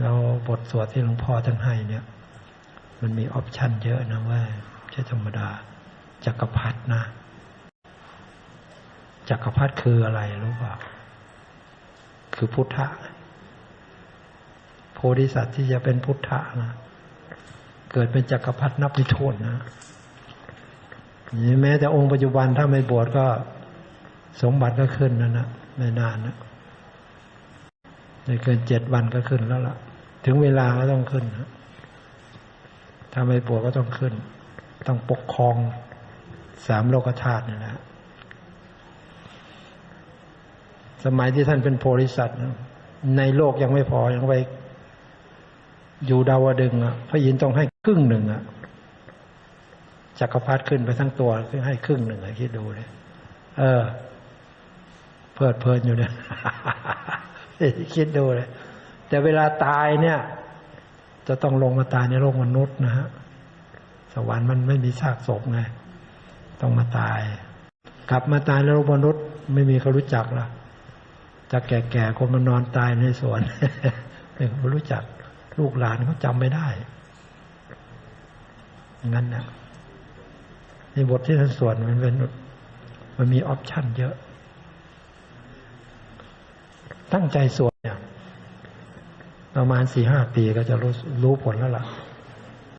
แล้วบทสวดที่หลวงพ่อท่านให้เนี่ย มันมีออปชันเยอะนะว่าใช่ธรรมดาจักรพรรดินะจักรพรรดิคืออะไรรู้เปล่าคือพุทธะโพธิสัตว์ที่จะเป็นพุทธะนะเกิดเป็นจักรพรรดินับไม่ถ้วนนะนี่แม้แต่องค์ปัจจุบันถ้าไม่บวชก็สมบัติก็ขึ้นนะนะไม่นานนะไม่เกินเจ็ดวันก็ขึ้นแล้วล่ะ ถึงเวลาก็ต้องขึ้นนะถ้าไม่บวชก็ต้องขึ้น ต้องปกครองสามโลกธาตุนี่แหละสมัยที่ท่านเป็นโพธิสัตว์ในโลกยังไม่พอยังไปอยู่ดาวดึงอะพระยินต้องให้ครึ่งหนึ่งอะจักรพรรดิขึ้นไปทั้งตัวคือให้ครึ่งหนึ่งอะคิดดูเลยเออ เพลิดเพลินอยู่เนี่ยคิดดูเลย แต่เวลาตายเนี่ย จะต้องลงมาตายในโลกมนุษย์นะฮะสวรรค์มันไม่มีซากศพไงต้องมาตาย กลับมาตายในโลกมนุษย์ไม่มีเขารู้จักละจะแก่ๆคนมานอนตายในสวนไม่รู้จัก ลูกหลานเขาจำไม่ได้งั้นนะในบทที่ท่านสวดมันเป็นมันมีออปชันเยอะ ตั้งใจสวด ประมาณสี่ห้าปีก็จะรู้รู้ผลแล้วล่ะ